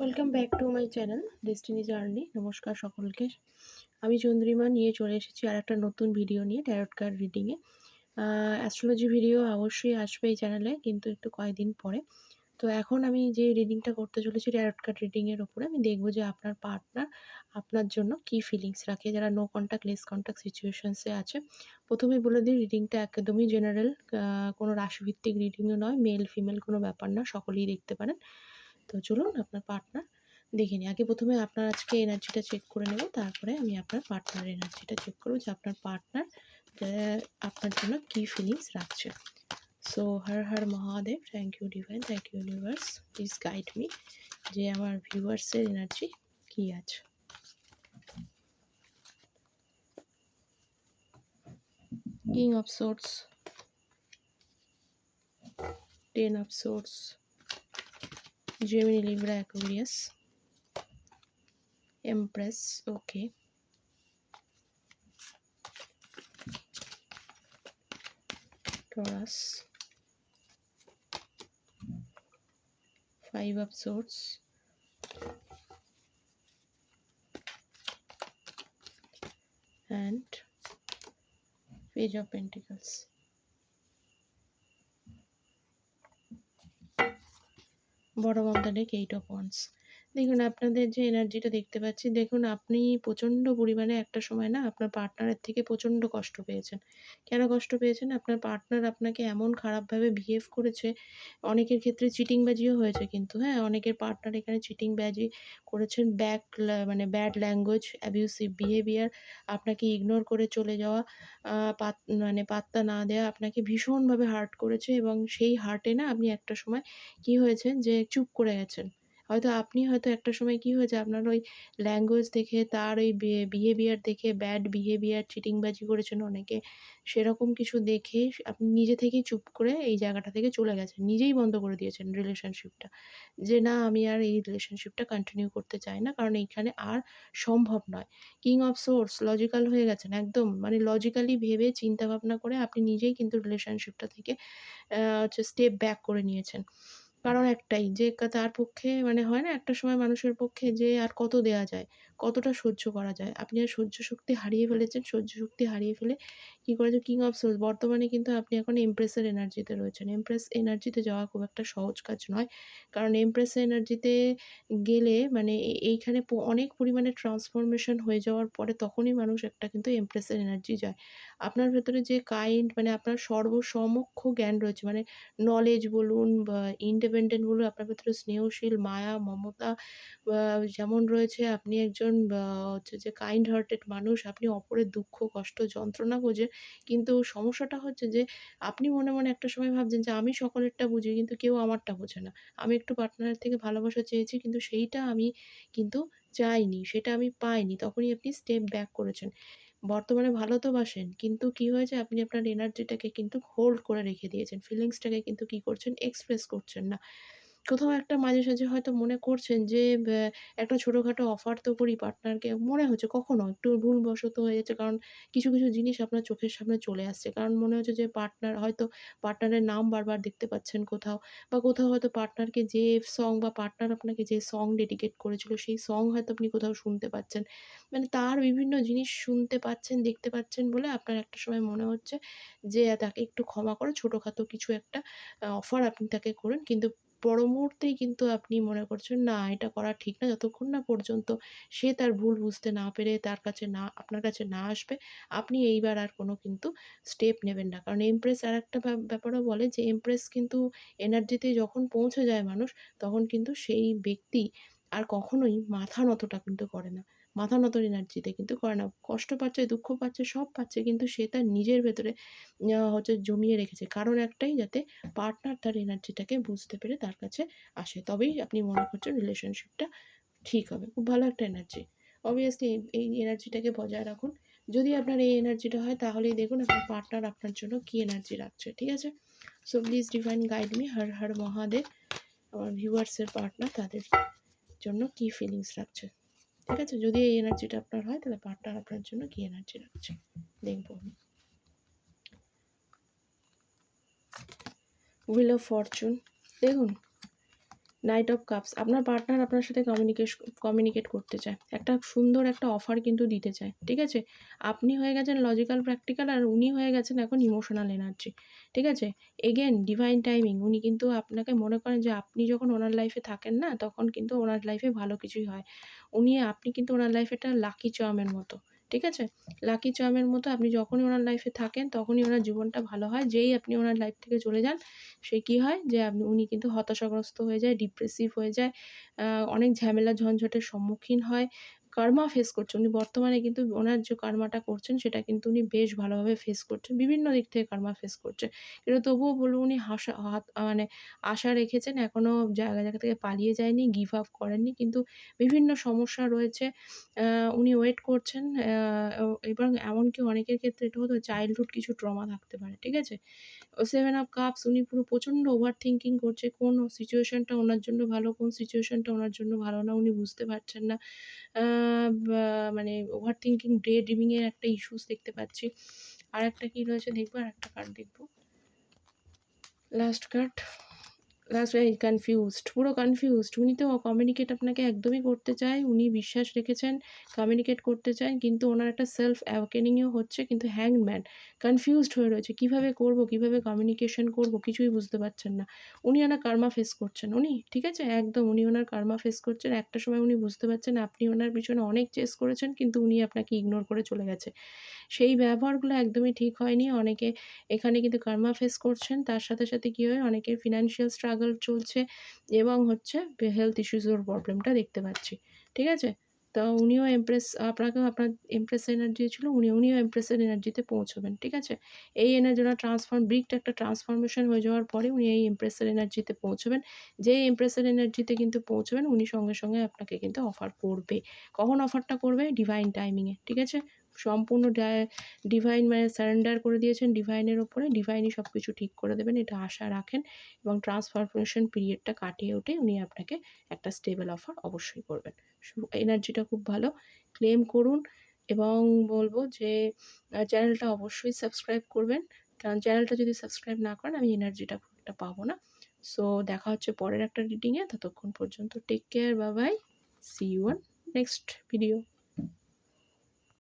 Welcome back to my channel destiny journey নমস্কার সকলকে। আমি চন্দ্রিমা নিয়ে চলে এসেছি আর একটা নতুন ভিডিও নিয়ে ট্যারট কার্ড রিডিংয়ে অ্যাস্ট্রোলজি ভিডিও অবশ্যই আসবে এই চ্যানেলে কিন্তু একটু কয়েকদিন পরে। তো এখন আমি যে রিডিংটা করতে চলেছি ট্যারট কার্ড রিডিংয়ের ওপরে আমি দেখব যে আপনার পার্টনার আপনার জন্য কী ফিলিংস রাখে। যারা নো কন্ট্যাক্ট লেস কন্ট্যাক্ট সিচুয়েশনসে আছে, প্রথমেই বলে দিই রিডিংটা একদমই জেনারেল কোনো রাশিভিত্তিক রিডিংও নয় মেল ফিমেল কোনো ব্যাপার না, সকলেই দেখতে পারেন। তো চলুন আপনার পার্টনার দেখে নিই। আগে প্রথমে আপনার আজকে এনার্জিটা চেক করে নেব, তারপরে আমি আপনার পার্টনার এনার্জিটা চেক করব যে আপনার পার্টনার আপনার জন্য কী ফিলিংস রাখছে। So Har Har Mahadev thank you divine thank you universe please guide me যে আমার ভিউয়ার্সের এনার্জি কী আছে। King of swords ten of swords Gemini, Libra, Aquarius, Empress, okay. Taurus, Five of Swords, and Page of Pentacles. Of the deck eight of wands দেখুন, আপনাদের যে এনার্জিটা দেখতে পাচ্ছি, দেখুন, আপনি প্রচণ্ড পরিমাণে একটা সময় না আপনার পার্টনারের থেকে প্রচণ্ড কষ্ট পেয়েছেন। কেন কষ্ট পেয়েছেন? আপনার পার্টনার আপনাকে এমন খারাপভাবে বিহেভ করেছে, অনেকের ক্ষেত্রে চিটিংবাজিও হয়েছে কিন্তু হ্যাঁ? অনেকের পার্টনার এখানে চিটিংবাজি করেছেন ব্যাক মানে ব্যাড ল্যাঙ্গুয়েজ অ্যাবিউসিভ বিহেভিয়ার আপনাকে ইগনোর করে চলে যাওয়া পাত মানে পাত্তা না দেওয়া আপনাকে ভীষণভাবে হার্ট করেছে এবং সেই হার্টে না আপনি একটা সময় কি হয়েছে যে চুপ করে গেছেন হয়তো আপনি হয়তো একটা সময় কী হয়েছে, আপনার ওই ল্যাঙ্গুয়েজ দেখে, তার ওই বিহেভিয়ার দেখে ব্যাড বিহেভিয়ার চিটিংবাজি করেছেন অনেকে, সেরকম কিছু দেখে আপনি নিজে থেকেই চুপ করে এই জায়গাটা থেকে চলে গেছেন, নিজেই বন্ধ করে দিয়েছেন রিলেশনশিপটা যে না, আমি আর এই রিলেশনশিপটা কন্টিনিউ করতে চাই না, কারণ এইখানে আর সম্ভব নয়। কিং অফ সোর্স লজিক্যাল হয়ে গেছেন, একদম। মানে লজিক্যালি ভেবে চিন্তা ভাবনা করে আপনি নিজেই কিন্তু রিলেশনশিপটা থেকে হচ্ছে স্টেপ ব্যাক করে নিয়েছেন। কারণ একটাই যে তার পক্ষে মানে হয় না একটা সময় মানুষের পক্ষে যে আর কত দেওয়া যায়। কতটা সহ্য করা যায়? আপনি আর সহ্য শক্তি হারিয়ে ফেলেছেন, সহ্য শক্তি হারিয়ে ফেলে কী করেছে কিং অফ সোলস বর্তমানে কিন্তু আপনি এখন এমপ্রেসের এনার্জিতে রয়েছেন। এমপ্রেস এনার্জিতে যাওয়া খুব একটা সহজ কাজ নয়। কারণ এমপ্রেস এনার্জিতে গেলে মানে এইখানে অনেক পরিমাণে ট্রান্সফরমেশন হয়ে যাওয়ার পরে তখনই মানুষ একটা কিন্তু এমপ্রেসের এনার্জি যায়। আপনার ভেতরে যে কাইন্ড মানে আপনার সর্বসমক্ষ জ্ঞান রয়েছে মানে নলেজ বলুন বা ইন্ডিপেন্ডেন্ট বলুন, আপনার ভেতরে স্নেহশীল, মায়া, মমতা যেমন রয়েছে, আপনি একজন হচ্ছে যে কাইন্ড হার্টেড মানুষ, আপনি অপরের দুঃখ, কষ্ট, যন্ত্রণা বোঝেন কিন্তু সমস্যাটা হচ্ছে যে, আপনি মনে মনে একটা সময় ভাবছেন যে, আমি সকলেরটা বুঝি, কিন্তু কেউ আমারটা বোঝে না। আমি একটু পার্টনারের থেকে ভালোবাসা চেয়েছি, কিন্তু সেইটা আমি কিন্তু চাইনি, সেটা আমি পাইনি। তখনই আপনি স্টেপ ব্যাক করেছেন। বর্তমানে ভালো তো বাসেন, কিন্তু কি হয়েছে? আপনি আপনার এনার্জিটাকে কিন্তু হোল্ড করে রেখে দিয়েছেন। ফিলিংসটাকে কিন্তু কি করছেন? এক্সপ্রেস করছেন না। কোথাও একটা মাঝে সাঝে হয়তো মনে করছেন যে একটা ছোটোখাটো অফার তো করি পার্টনারকে মনে হচ্ছে কখনো একটু ভুলবশত হয়ে যাচ্ছে, কারণ কিছু কিছু জিনিস আপনার চোখের সামনে চলে আসছে। কারণ মনে হচ্ছে যে পার্টনার হয়তো পার্টনারের নাম বারবার দেখতে পাচ্ছেন কোথাও বা কোথাও হয়তো পার্টনারকে যে সং বা পার্টনার আপনাকে যে সং ডেডিকেট করেছিল, সেই সং হয়তো আপনি কোথাও শুনতে পাচ্ছেন। মানে তার বিভিন্ন জিনিস শুনতে পাচ্ছেন, দেখতে পাচ্ছেন বলে আপনার একটা সময় মনে হচ্ছে যে তাকে একটু ক্ষমা করে, ছোটোখাটো কিছু একটা অফার আপনি তাকে করেন। কিন্তু পর মুহূর্তেই কিন্তু আপনি মনে করছেন, না, এটা করা ঠিক না। যতক্ষণ না পর্যন্ত সে তার ভুল বুঝতে না পেরে তার কাছে না, আপনার কাছে না আসবে, আপনি এইবার আর কোনো কিন্তু স্টেপ নেবেন না। কারণ এমপ্রেস আর একটা ব্যাপারও বলে যে এমপ্রেস কিন্তু এনার্জিতে যখন পৌঁছে যায় মানুষ, তখন কিন্তু সেই ব্যক্তি আর কখনোই মাথা নতটা কিন্তু করে না। মাথা নতর এনার্জিতে কিন্তু করে না। কষ্ট পাচ্ছে, দুঃখ পাচ্ছে, সব পাচ্ছে, কিন্তু সে তার নিজের ভেতরে হচ্ছে জমিয়ে রেখেছে। কারণ একটাই, যাতে পার্টনার তার এনার্জিটাকে বুঝতে পেরে তার কাছে আসে। তবেই আপনি মনে করছেন রিলেশনশিপটা ঠিক হবে। খুব ভালো একটা এনার্জি অবভিয়াসলি এই এনার্জিটাকে বজায় রাখুন। যদি আপনার এই এনার্জিটা হয়, তাহলেই দেখুন আপনার পার্টনার আপনার জন্য কী এনার্জি রাখছে, ঠিক আছে? So please divine guide me Har Har Mahadev. আমার ভিউয়ার্সের পার্টনার তাদের জন্য কী ফিলিংস রাখছে। ঠিক আছে? যদি এই এনার্জিটা আপনার হয়, তাহলে পার্টনার আপনার জন্য কি এনার্জি লাগছে দেখব উইল অফ ফরচুন দেখুন নাইট অফ কাপস আপনার পার্টনার আপনার সাথে কমিউনিকেশ কমিউনিকেট করতে চায়। একটা সুন্দর একটা অফার কিন্তু দিতে চায়, ঠিক আছে? আপনি হয়ে গেছেন লজিক্যাল প্র্যাকটিক্যাল আর উনি হয়ে গেছেন এখন ইমোশনাল এনার্জি ঠিক আছে? এগেন ডিভাইন টাইমিং উনি কিন্তু আপনাকে মনে করেন যে আপনি যখন ওনার লাইফে থাকেন না, তখন কিন্তু ওনার লাইফে ভালো কিছুই হয়। উনি, আপনি কিন্তু ওনার লাইফে একটা লাকি চার্মের মতো। ঠিক আছে? লাকি চামের মতো আপনি যখনই ওনার লাইফে থাকেন, তখনই ওনার জীবনটা ভালো হয়। যেই আপনি ওনার লাইফ থেকে চলে যান, সে কি হয়? যে আপনি, উনি কিন্তু হতাশাগ্রস্ত হয়ে যায় ডিপ্রেসিভ হয়ে যায় অনেক ঝামেলা, ঝঞ্ঝটের সম্মুখীন হয় কার্মা ফেস করছেন উনি বর্তমানে কিন্তু ওনার যে কার্মাটা করছেন, সেটা কিন্তু উনি বেশ ভালোভাবে ফেস করছেন, বিভিন্ন দিক থেকে কার্মা ফেস করছে। কিন্তু তবুও বলব উনি হাসা, হাত মানে আশা রেখেছেন এখনও জায়গা জায়গা থেকে পালিয়ে যায়নি গিভ আপ করেননি, কিন্তু বিভিন্ন সমস্যা রয়েছে উনি ওয়েট করছেন এবং এমনকি অনেকের ক্ষেত্রে এটা হতো চাইল্ডহুড কিছু ট্রমা থাকতে পারে, ঠিক আছে? সেভেন অফ কাপস উনি পুরো প্রচণ্ড ওভার থিঙ্কিং করছে, কোন সিচুয়েশানটা ওনার জন্য ভালো, কোন সিচুয়েশনটা ওনার জন্য ভালো না, উনি বুঝতে পারছেন না। মানে ওভার থিঙ্কিং ডে ড্রিমিংয়ের একটা ইস্যুস দেখতে পাচ্ছি। আর একটা কী রয়েছে দেখব আর একটা কার্ড দেখব। লাস্ট কার্ড লাস্ট এই কনফিউজড পুরো কনফিউজড উনি তো কমিউনিকেট আপনাকে একদমই করতে চায়, উনি বিশ্বাস রেখেছেন কমিউনিকেট করতে চান কিন্তু ওনার একটা সেলফ অ্যাওয়াকেনিংও হচ্ছে কিন্তু হ্যাংম্যান কনফিউজড হয়ে রয়েছে। কীভাবে করব, কীভাবে কমিউনিকেশন করব, কিছুই বুঝতে পারছেন না। উনি ওনার কার্মা ফেস করছেন। উনি, ঠিক আছে? একদম উনি ওনার কার্মা ফেস করছেন। একটা সময় উনি বুঝতে পারছেন, আপনি ওনার পিছনে অনেক চেস করেছেন, কিন্তু উনি আপনাকে ইগনোর করে চলে গেছে। সেই ব্যবহারগুলো একদমই ঠিক হয়নি। অনেকে এখানে কিন্তু কার্মা ফেস করছেন। তার সাথে সাথে কী হয়? অনেকে ফিনান্সিয়াল স্ট্রাগল চলছে এবং হচ্ছে হেলথ ইস্যুসের প্রবলেমটা দেখতে পাচ্ছি। ঠিক আছে? তো উনিও এমপ্রেস আপনাকেও আপনার এমপ্রেস এনার্জি ছিল, উনি উনিও এমপ্রেসের এনার্জিতে পৌঁছবেন। ঠিক আছে? এই এনার্জি ওনার ট্রান্সফর্ম ব্রিকটা একটা ট্রান্সফরমেশন হয়ে যাওয়ার পরে উনি এই এমপ্রেসের এনার্জিতে পৌঁছবেন। যেই এমপ্রেসের এনার্জিতে কিন্তু পৌঁছবেন, উনি সঙ্গে সঙ্গে আপনাকে কিন্তু অফার করবে। কখন অফারটা করবে? ডিভাইন টাইমিংয়ে ঠিক আছে? সম্পূর্ণ ডিভাইন মানে সারেন্ডার করে দিয়েছেন ডিভাইনের ওপরে ডিভাইনই সব কিছু ঠিক করে দেবেন, এটা আশা রাখেন এবং ট্রান্সফরমেশন পিরিয়ডটা কাটিয়ে উঠে উনি আপনাকে একটা স্টেবল অফার অবশ্যই করবেন। এনার্জিটা খুব ভালো ক্লেম করুন এবং বলব যে চ্যানেলটা অবশ্যই সাবস্ক্রাইব করবেন। কারণ চ্যানেলটা যদি সাবস্ক্রাইব না করেন, আমি এনার্জিটা খুব একটা পাবো না। সো দেখা হচ্ছে পরের একটা রিডিংয়ে ততক্ষণ পর্যন্ত টেক কেয়ার বা bye see you on next video